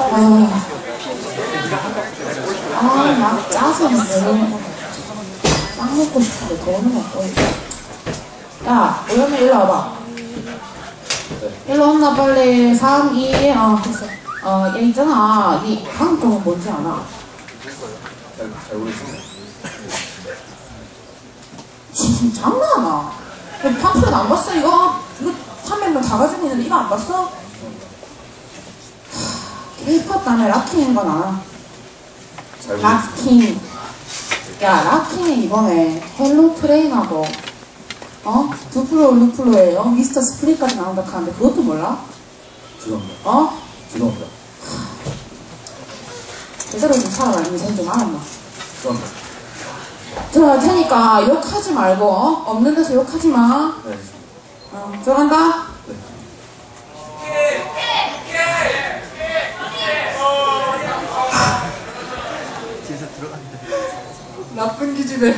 아, 아, 막 짜서 먹는 거. 빵 먹고 싶은데 돈은 없고. 야, 오연이 일로 와봐. 일로 온나 빨리. 3, 2, 어, 했어. 어, 얘 있잖아. 니 다음 곡은 뭔지 알아? 진짜 장난하나? 파프렛 안 봤어, 이거? 이거 300명 다 가지고 있는데 이거 안 봤어? 케이팝 다음에 락킹인 건 알아? 잘 모르겠습니다. 락킹. 야, 락킹이 이번에 헬로 트레인하고, 어? 두플로, 루플로에, 어? 미스터 스프릿까지 나온다 하는데 그것도 몰라? 죄송합니다. 어? 죄송합니다. 제대로 좀 살아라. 인생 좀 알았나? 죄송합니다. 들어갈 테니까 욕하지 말고, 어? 없는 데서 욕하지 마. 네. 어, 들어간다. 나쁜 기집애.